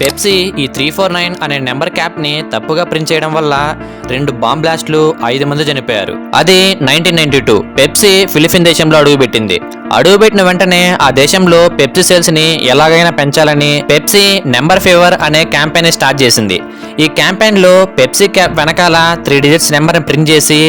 Pepsi ఈ three four nine అనే number క్యాప్ని తప్పుగా ప్రింట్ చేయడం వల్ల రెండు బాంబ్ బ్లాస్ట్లు ఐదు మంది చనిపోయారు. అది nineteen ninety two. Pepsi Philippine దేశంలో అడుగుపెట్టింది. అడుగుపెట్టిన వెంటనే ఆ దేశంలో పెప్సీ సేల్స్ని ఎలాగైనా పెంచాలని పెప్సీ నెంబర్ ఫేవర్ అనే క్యాంపెయిన్ స్టార్ట్ చేసింది. ఈ క్యాంపెయిన్లో పెప్సీ క్యాప్ వెనకాల త్రీ డిజిట్స్ నెంబర్ని ప్రింట్ చేసి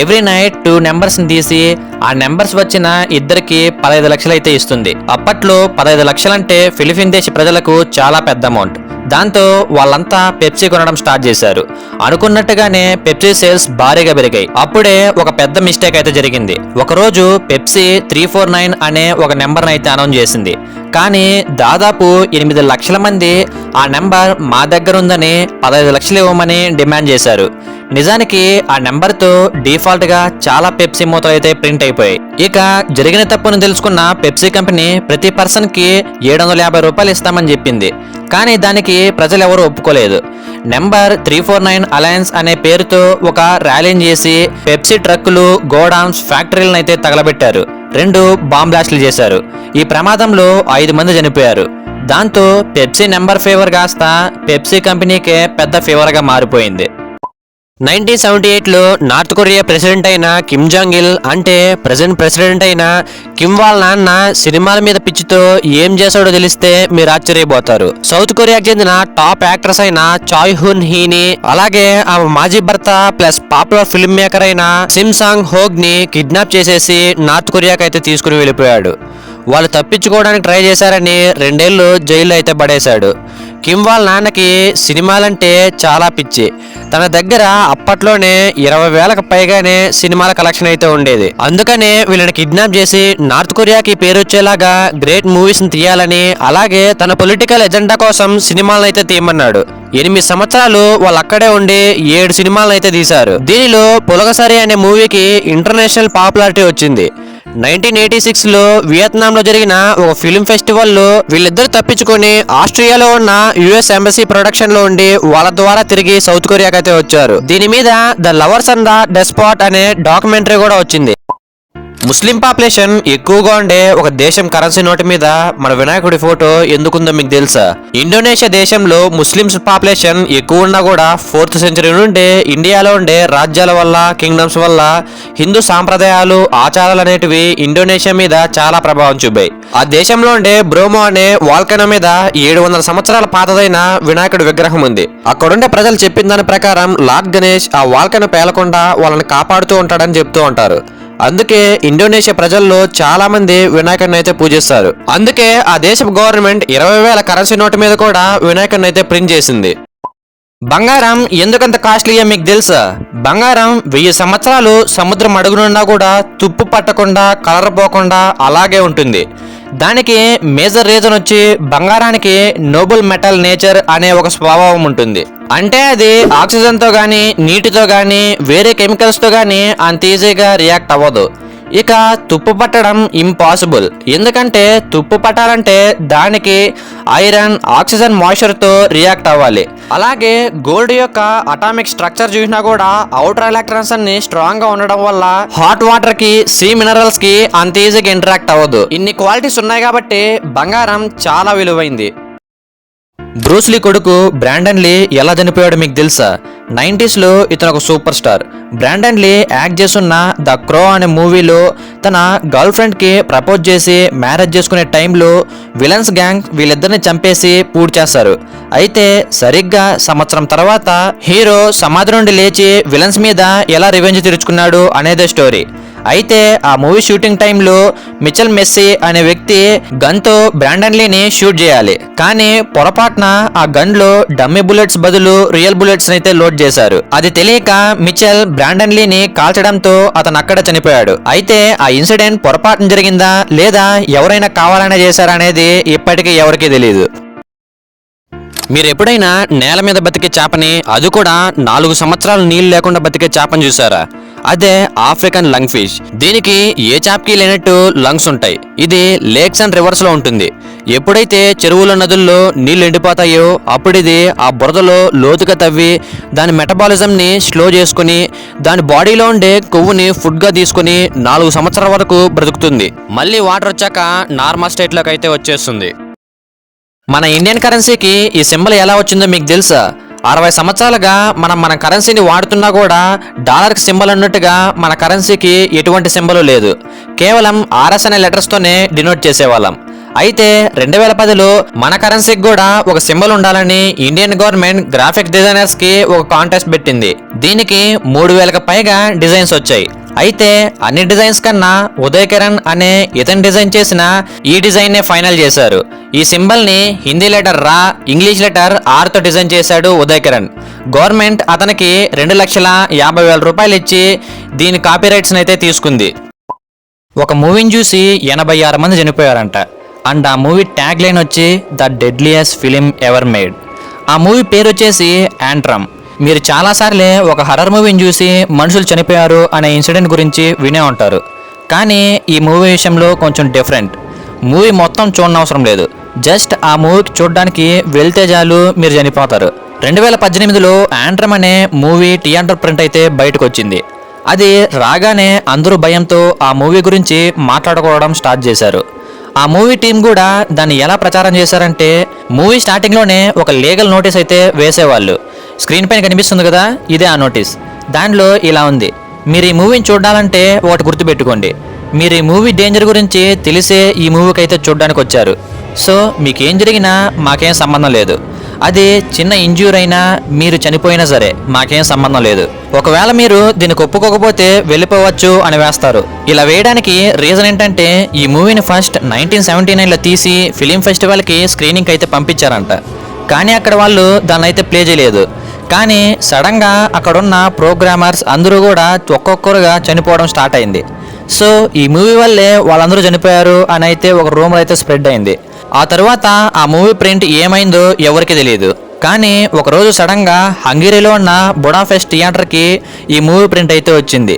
ఎవ్రీ నైట్ టూ నెంబర్స్ని తీసి ఆ నెంబర్స్ వచ్చిన ఇద్దరికి పదహైదు లక్షలు అయితే ఇస్తుంది. అప్పట్లో పదహైదు లక్షలంటే ఫిలిపిన్ దేశ ప్రజలకు చాలా పెద్ద అమౌంట్. దాంతో వాళ్ళంతా పెప్సీ కొనడం స్టార్ట్ చేశారు. అనుకున్నట్టుగానే పెప్సీ సేల్స్ భారీగా పెరిగాయి. అప్పుడే ఒక పెద్ద మిస్టేక్ అయితే జరిగింది. ఒకరోజు పెప్సీ త్రీ ఫోర్ నైన్ అనే ఒక నెంబర్ అయితే అనౌన్స్ చేసింది. కానీ దాదాపు ఎనిమిది లక్షల మంది ఆ నెంబర్ మా దగ్గర ఉందని పదహైదు లక్షలు ఇవ్వమని డిమాండ్ చేశారు. నిజానికి ఆ నెంబర్తో డిఫాల్ట్గా చాలా పెప్సీ మూతలు అయితే ప్రింట్ అయిపోయాయి. ఇక జరిగిన తప్పును తెలుసుకున్న పెప్సీ కంపెనీ ప్రతి పర్సన్కి ఏడు వందల యాభై రూపాయలు ఇస్తామని చెప్పింది. కానీ దానికి ప్రజలు ఎవరు ఒప్పుకోలేదు. Number three four nine alliance అనే పేరుతో ఒక ర్యాలీని చేసి పెప్సీ ట్రక్కులు గోడౌన్స్ ఫ్యాక్టరీలను అయితే తగలబెట్టారు. రెండు బాంబ్ బ్లాస్టులు చేశారు. ఈ ప్రమాదంలో ఐదు మంది చనిపోయారు. దాంతో పెప్సీ నెంబర్ ఫేవర్ కాస్త పెప్సీ కంపెనీకే పెద్ద ఫేవర్గా మారిపోయింది. నైన్టీన్ సెవెంటీ ఎయిట్లో నార్త్ కొరియా ప్రెసిడెంట్ అయిన కిమ్ జాంగ్ ఇల్ అంటే ప్రెసిడెంట్ ప్రెసిడెంట్ అయిన కిమ్ వాళ్ళ నాన్న సినిమాల మీద పిచ్చితో ఏం చేశాడో తెలిస్తే మీరు ఆశ్చర్యపోతారు. సౌత్ కొరియాకు చెందిన టాప్ యాక్ట్రెస్ అయిన చాయ్ హున్ హీని అలాగే ఆమె మాజీ భర్త ప్లస్ పాపులర్ ఫిల్మ్ మేకర్ అయిన సిమ్ సాంగ్ హోగ్ని కిడ్నాప్ చేసేసి నార్త్ కొరియాకి అయితే తీసుకుని వెళ్ళిపోయాడు. వాళ్ళు తప్పించుకోవడానికి ట్రై చేశారని రెండేళ్ళు జైల్లో అయితే పడేశాడు. కిమ్ వాళ్ళ నాన్నకి సినిమాలంటే చాలా పిచ్చి. తన దగ్గర అప్పట్లోనే ఇరవై వేలకు పైగానే సినిమాల కలెక్షన్ అయితే ఉండేది. అందుకనే వీళ్ళని కిడ్నాప్ చేసి నార్త్ కొరియాకి పేరు వచ్చేలాగా గ్రేట్ మూవీస్ని తీయాలని అలాగే తన పొలిటికల్ ఎజెండా కోసం సినిమాలను అయితే తీయమన్నాడు. ఎనిమిది సంవత్సరాలు వాళ్ళు అక్కడే ఉండి ఏడు సినిమాలను అయితే తీశారు. దీనిలో పులగసరి అనే మూవీకి ఇంటర్నేషనల్ పాపులారిటీ వచ్చింది. నైన్టీన్ ఎయిటీ సిక్స్లో వియత్నాం లో జరిగిన ఒక ఫిల్మ్ ఫెస్టివల్లో వీళ్ళిద్దరు తప్పించుకొని ఆస్ట్రియాలో ఉన్న యుఎస్ ఎంబసీ ప్రొడక్షన్లో ఉండి వాళ్ళ ద్వారా తిరిగి సౌత్ కొరియాకైతే అయితే వచ్చారు. దీని మీద the lovers and the despot అనే డాక్యుమెంటరీ కూడా వచ్చింది. ముస్లిం పాపులేషన్ ఎక్కువగా ఉండే ఒక దేశం కరెన్సీ నోటు మీద మన వినాయకుడి ఫోటో ఎందుకుందో మీకు తెలుసా? ఇండోనేషియా దేశంలో ముస్లిమ్స్ పాపులేషన్ ఎక్కువ ఉన్నా కూడా ఫోర్త్ సెంచరీ నుండి ఇండియాలో ఉండే రాజ్యాల వల్ల కింగ్డమ్స్ వల్ల హిందూ సాంప్రదాయాలు ఆచారాలు అనేటివి ఇండోనేషియా మీద చాలా ప్రభావం చూపాయి. ఆ దేశంలో ఉండే బ్రోమో అనే వాల్కనో మీద ఏడు వందల సంవత్సరాల పాతదైన వినాయకుడి విగ్రహం ఉంది. అక్కడుండే ప్రజలు చెప్పిన దాని ప్రకారం లార్డ్ గణేష్ ఆ వాల్కను పేలకుండా వాళ్ళని కాపాడుతూ ఉంటాడని చెప్తూ ఉంటారు. అందుకే ఇండోనేషియా ప్రజల్లో చాలా మంది వినాయకుడిని అయితే పూజిస్తారు. అందుకే ఆ దేశ గవర్నమెంట్ ఇరవై వేల కరెన్సీ నోటు మీద కూడా వినాయకుడిని అయితే ప్రింట్ చేసింది. బంగారం ఎందుకంత కాస్ట్లీయో మీకు తెలుసా? బంగారం వెయ్యి సంవత్సరాలు సముద్రం అడుగునున్నా కూడా తుప్పు పట్టకుండా కలర్ పోకుండా అలాగే ఉంటుంది. దానికి మేజర్ రీజన్ వచ్చి బంగారానికి నోబుల్ మెటల్ నేచర్ అనే ఒక స్వభావం ఉంటుంది. అంటే అది ఆక్సిజన్తో కానీ నీటితో కానీ వేరే కెమికల్స్తో కానీ అంత ఈజీగా రియాక్ట్ అవ్వదు. ఇక తుప్పు పట్టడం ఇంపాసిబుల్ ఎందుకంటే తుప్పు పట్టాలంటే దానికి ఐరన్ ఆక్సిజన్ మాయిశ్చర్తో రియాక్ట్ అవ్వాలి. అలాగే గోల్డ్ యొక్క అటామిక్ స్ట్రక్చర్ చూసినా కూడా అవుటర్ ఎలక్ట్రాన్స్ అన్ని స్ట్రాంగ్గా ఉండడం వల్ల హాట్ వాటర్కి సీ మినరల్స్కి అంత ఈజీగా ఇంటరాక్ట్ అవ్వదు. ఇన్ని క్వాలిటీస్ ఉన్నాయి కాబట్టి బంగారం చాలా విలువైంది. బ్రూస్లీ కొడుకు బ్రాండన్లీ ఎలా చనిపోయాడు మీకు తెలుసా? నైంటీస్లో ఇతను ఒక super star Brandon Lee act చేస్తున్న ద క్రో అనే మూవీలో తన గర్ల్ ఫ్రెండ్కి ప్రపోజ్ చేసి మ్యారేజ్ చేసుకునే టైంలో విలన్స్ గ్యాంగ్ వీళ్ళిద్దరిని చంపేసి పూర్తి చేస్తారు. అయితే సరిగ్గా సంవత్సరం తర్వాత హీరో సమాధి నుండి లేచి విలన్స్ మీద ఎలా రివెంజ్ తీర్చుకున్నాడు అనేదే స్టోరీ. అయితే ఆ మూవీ షూటింగ్ టైంలో మిచల్ మెస్సీ అనే వ్యక్తి గన్తో బ్రాండన్ లీని షూట్ చేయాలి. కానీ పొరపాటున ఆ గన్లో డమ్మి డమ్మీ బుల్లెట్స్ బదులు రియల్ బుల్లెట్స్ అయితే లోడ్ చేశారు. అది తెలియక మిచెల్ బ్రాండన్ లీని కాల్చడంతో అతను అక్కడ చనిపోయాడు. అయితే ఆ ఇన్సిడెంట్ పొరపాటున జరిగిందా లేదా ఎవరైనా కావాలనే చేశారా అనేది ఇప్పటికీ ఎవరికీ తెలియదు మీరు ఎప్పుడైనా నేల మీద బతికే చేపని అది కూడా నాలుగు సంవత్సరాలు నీళ్ళు లేకుండా బతికే చేపని చూసారా అదే ఆఫ్రికన్ లంగ్ ఫిష్. దీనికి ఏ చాప్కి లేనట్టు లంగ్స్ ఉంటాయి. ఇది లేక్స్ అండ్ రివర్స్లో ఉంటుంది. ఎప్పుడైతే చెరువుల నదుల్లో నీళ్ళు ఎండిపోతాయో అప్పుడు ఇది ఆ బురదలో లోతుగా తవ్వి దాని మెటబాలిజం ని స్లో చేసుకుని దాని బాడీలో ఉండే కొవ్వుని ఫుడ్గా తీసుకుని నాలుగు సంవత్సరాల వరకు బ్రతుకుతుంది. మళ్ళీ వాటర్ వచ్చాక నార్మల్ స్టేట్లోకి అయితే వచ్చేస్తుంది. మన ఇండియన్ కరెన్సీకి ఈ సింబల్ ఎలా వచ్చిందో మీకు తెలుసా? అరవై సంవత్సరాలుగా మనం మన కరెన్సీని వాడుతున్నా కూడా డాలర్కి సింబల్ ఉన్నట్టుగా మన కరెన్సీకి ఎటువంటి సింబల్ లేదు. కేవలం ఆర్ఎస్ అనే లెటర్స్తోనే డినోట్ చేసేవాళ్ళం. అయితే రెండు వేల పదిలో మన కరెన్సీకి కూడా ఒక సింబల్ ఉండాలని ఇండియన్ గవర్నమెంట్ గ్రాఫిక్ డిజైనర్స్కి ఒక కాంటెస్ట్ పెట్టింది. దీనికి మూడు వేలకు పైగా డిజైన్స్ వచ్చాయి. అయితే అన్ని డిజైన్స్ కన్నా ఉదయ్ కిరణ్ అనే ఇతను డిజైన్ చేసిన ఈ డిజైన్ నే ఫైనల్ చేశారు. ఈ సింబల్ని హిందీ లెటర్ రా ఇంగ్లీష్ లెటర్ ఆర్తో డిజైన్ చేశాడు ఉదయ్ కిరణ్. గవర్నమెంట్ అతనికి రెండు లక్షల యాభై వేల రూపాయలు ఇచ్చి దీని కాపీరైట్స్ అయితే తీసుకుంది. ఒక మూవీని చూసి ఎనభై ఆరు మంది చనిపోయారంట. అండ్ ఆ మూవీ ట్యాగ్ లైన్ వచ్చి the deadliest film ever made. ఆ మూవీ పేరు వచ్చేసి యాంట్రమ్ మీరు చాలాసార్లే ఒక హర్రర్ మూవీని చూసి మనుషులు చనిపోయారు అనే ఇన్సిడెంట్ గురించి వినే ఉంటారు. కానీ ఈ మూవీ విషయంలో కొంచెం డిఫరెంట్ మూవీ మొత్తం చూడనవసరం లేదు. జస్ట్ ఆ మూవీకి చూడడానికి వెళ్తే చాలు మీరు చనిపోతారు. రెండు వేల పద్దెనిమిదిలో ఆండ్రమ్ అనే మూవీ థియేటర్ ప్రింట్ అయితే బయటకు వచ్చింది అది రాగానే అందరూ భయంతో ఆ మూవీ గురించి మాట్లాడుకోవడం స్టార్ట్ చేశారు. ఆ మూవీ టీం కూడా దాన్ని ఎలా ప్రచారం చేశారంటే మూవీ స్టార్టింగ్లోనే ఒక లీగల్ నోటీస్ అయితే వేసేవాళ్ళు. స్క్రీన్ పైన కనిపిస్తుంది కదా ఇదే ఆ నోటీస్. దానిలో ఇలా ఉంది. మీరు ఈ మూవీని చూడాలంటే ఒకటి గుర్తుపెట్టుకోండి. మీరు ఈ మూవీ డేంజర్ గురించి తెలిసే ఈ మూవీకి అయితే చూడడానికి వచ్చారు. సో మీకేం జరిగినా మాకేం సంబంధం లేదు. అది చిన్న ఇంజ్యూర్ అయినా మీరు చనిపోయినా సరే మాకేం సంబంధం లేదు. ఒకవేళ మీరు దీనికి ఒప్పుకోకపోతే వెళ్ళిపోవచ్చు అని వేస్తారు. ఇలా వేయడానికి రీజన్ ఏంటంటే ఈ మూవీని ఫస్ట్ నైన్టీన్ సెవెంటీ నైన్లో తీసి ఫిలిం ఫెస్టివల్కి స్క్రీనింగ్ అయితే పంపించారంట. కానీ అక్కడ వాళ్ళు దాన్ని అయితే ప్లే చేయలేదు. కానీ సడన్గా అక్కడున్న ప్రోగ్రామర్స్ అందరూ కూడా ఒక్కొక్కరుగా చనిపోవడం స్టార్ట్ అయింది. సో ఈ మూవీ వల్లే వాళ్ళందరూ చనిపోయారు అని అయితే ఒక రూమర్ అయితే స్ప్రెడ్ అయింది. ఆ తర్వాత ఆ మూవీ ప్రింట్ ఏమైందో ఎవరికి తెలియదు. కానీ ఒకరోజు సడన్గా హంగేరీలో ఉన్న బుడాఫెస్ట్ థియేటర్కి ఈ మూవీ ప్రింట్ అయితే వచ్చింది.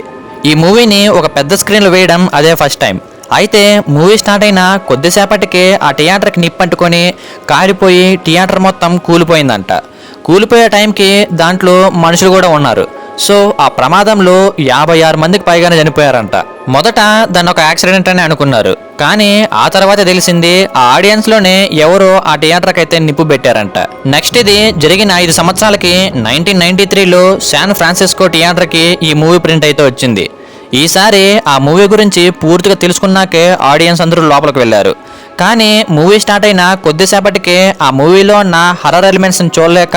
ఈ మూవీని ఒక పెద్ద స్క్రీన్లో వేయడం అదే ఫస్ట్ టైం. అయితే మూవీ స్టార్ట్ అయిన కొద్దిసేపటికే ఆ థియేటర్కి నిప్పంటుకొని కారిపోయి థియేటర్ మొత్తం కూలిపోయిందంట. కూలిపోయే టైంకి దాంట్లో మనుషులు కూడా ఉన్నారు. సో ఆ ప్రమాదంలో యాభై ఆరు మందికి పైగానే చనిపోయారంట. మొదట దాన్ని ఒక యాక్సిడెంట్ అని అనుకున్నారు. కానీ ఆ తర్వాత తెలిసింది ఆ ఆడియన్స్లోనే ఎవరో ఆ థియేటర్కి అయితే నిప్పు పెట్టారంట. నెక్స్ట్ ఇది జరిగిన ఐదు సంవత్సరాలకి నైన్టీన్ నైన్టీ త్రీలో శాన్ ఫ్రాన్సిస్కో థియేటర్కి ఈ మూవీ ప్రింట్ అయితే వచ్చింది. ఈసారి ఆ మూవీ గురించి పూర్తిగా తెలుసుకున్నాకే ఆడియన్స్ అందరూ లోపలికి వెళ్ళారు. కానీ మూవీ స్టార్ట్ అయిన కొద్దిసేపటికే ఆ మూవీలో ఉన్న హర్రర్ ఎలిమెంట్స్ని చూడలేక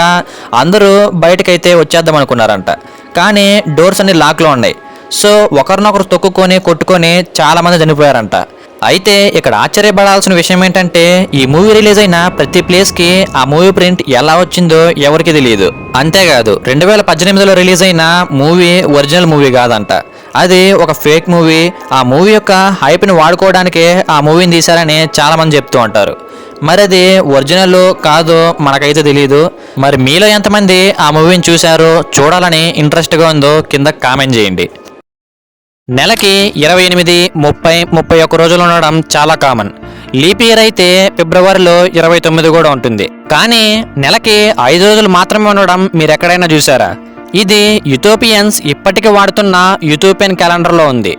అందరూ బయటకైతే వచ్చేద్దాం అనుకున్నారంట. కానీ డోర్స్ అన్ని లాక్లో ఉన్నాయి. సో ఒకరినొకరు తొక్కుకొని కొట్టుకొని చాలామంది చనిపోయారంట. అయితే ఇక్కడ ఆశ్చర్యపడాల్సిన విషయం ఏంటంటే ఈ మూవీ రిలీజ్ అయిన ప్రతి ప్లేస్కి ఆ మూవీ ప్రింట్ ఎలా వచ్చిందో ఎవరికి తెలియదు. అంతేకాదు రెండు వేల పద్దెనిమిదిలో రిలీజ్ అయిన మూవీ ఒరిజినల్ మూవీ కాదంట. అది ఒక ఫేక్ మూవీ ఆ మూవీ యొక్క హైప్ని వాడుకోవడానికే ఆ మూవీని తీశారని చాలామంది చెప్తూ ఉంటారు. మరి అది ఒరిజినల్ కాదో మనకైతే తెలియదు మరి మీలో ఎంతమంది ఆ మూవీని చూశారో చూడాలని ఇంట్రెస్ట్గా ఉందో కింద కామెంట్ చేయండి. నెలకి ఇరవై ఎనిమిది ముప్పై ముప్పై ఒక్క రోజులు ఉండడం చాలా కామన్ లీప్ ఇయర్ అయితే ఫిబ్రవరిలో ఇరవై తొమ్మిది కూడా ఉంటుంది. కానీ నెలకి ఐదు రోజులు మాత్రమే ఉండడం మీరు ఎక్కడైనా చూసారా ఇది యుటోపియన్స్ ఇప్పటికి వాడుతున్న యూటోపియన్ క్యాలెండర్లో ఉంది.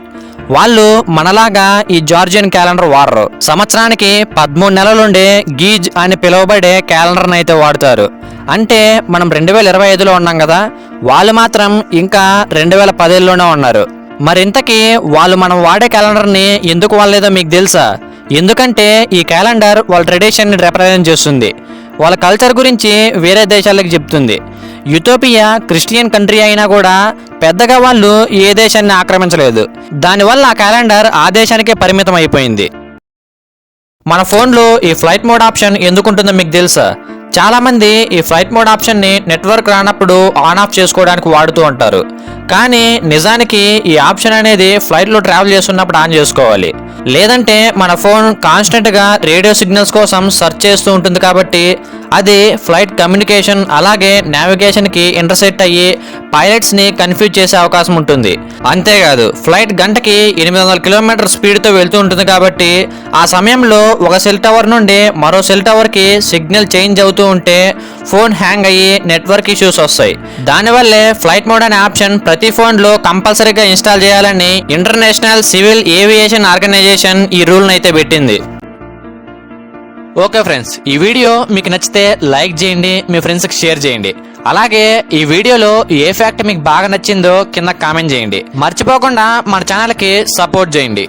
వాళ్ళు మనలాగా ఈ జార్జియన్ క్యాలెండర్ వాడరు. సంవత్సరానికి పదమూడు నెలలుండే గీజ్ అని పిలువబడే క్యాలెండర్ని అయితే వాడుతారు. అంటే మనం రెండు వేల ఇరవై ఐదులో ఉన్నాం కదా వాళ్ళు మాత్రం ఇంకా రెండు వేల పదేళ్ళలోనే ఉన్నారు. మరింతకీ వాళ్ళు మనం వాడే క్యాలెండర్ని ఎందుకు వాడలేదో మీకు తెలుసా? ఎందుకంటే ఈ క్యాలెండర్ వాళ్ళ ట్రెడిషన్ని రిప్రజెంట్ చేస్తుంది. వాళ్ళ కల్చర్ గురించి వేరే దేశాలకు చెప్తుంది. యుటోపియా క్రిస్టియన్ కంట్రీ అయినా కూడా పెద్దగా వాళ్ళు ఏ దేశాన్ని ఆక్రమించలేదు. దానివల్ల ఆ క్యాలెండర్ ఆ దేశానికే పరిమితం అయిపోయింది. మన ఫోన్లో ఈ ఫ్లైట్ మోడ్ ఆప్షన్ ఎందుకు ఉంటుందో మీకు తెలుసా? చాలామంది ఈ ఫ్లైట్ మోడ్ ఆప్షన్ని నెట్వర్క్ రానప్పుడు ఆన్ ఆఫ్ చేసుకోవడానికి వాడుతూ ఉంటారు. కానీ నిజానికి ఈ ఆప్షన్ అనేది ఫ్లైట్లో ట్రావెల్ చేస్తున్నప్పుడు ఆన్ చేసుకోవాలి. లేదంటే మన ఫోన్ కాన్స్టెంట్గా రేడియో సిగ్నల్స్ కోసం సెర్చ్ చేస్తూ ఉంటుంది కాబట్టి అది ఫ్లైట్ కమ్యూనికేషన్ అలాగే నావిగేషన్కి ఇంటర్సెక్ట్ అయ్యి పైలట్స్ని కన్ఫ్యూజ్ చేసే అవకాశం ఉంటుంది. అంతేకాదు ఫ్లైట్ గంటకి ఎనిమిది వందల కిలోమీటర్ స్పీడ్తో వెళ్తూ ఉంటుంది కాబట్టి ఆ సమయంలో ఒక సెల్ టవర్ నుండి మరో సెల్ టవర్కి సిగ్నల్ చేంజ్ అవుతూ ఉంటే ఫోన్ హ్యాంగ్ అయ్యి నెట్వర్క్ ఇష్యూస్ వస్తాయి. దానివల్లే ఫ్లైట్ మోడ్ అనే ఆప్షన్ ప్రతి ఫోన్లో కంపల్సరీగా ఇన్స్టాల్ చేయాలని ఇంటర్నేషనల్ సివిల్ ఏవియేషన్ ఆర్గనైజేషన్ ఈ రూల్ని అయితే పెట్టింది. ఓకే ఫ్రెండ్స్ ఈ వీడియో మీకు నచ్చితే లైక్ చేయండి మీ ఫ్రెండ్స్కి షేర్ చేయండి. అలాగే ఈ వీడియోలో ఏ ఫ్యాక్ట్ మీకు బాగా నచ్చిందో కింద కామెంట్ చేయండి. మర్చిపోకుండా మన ఛానల్కి సపోర్ట్ చేయండి.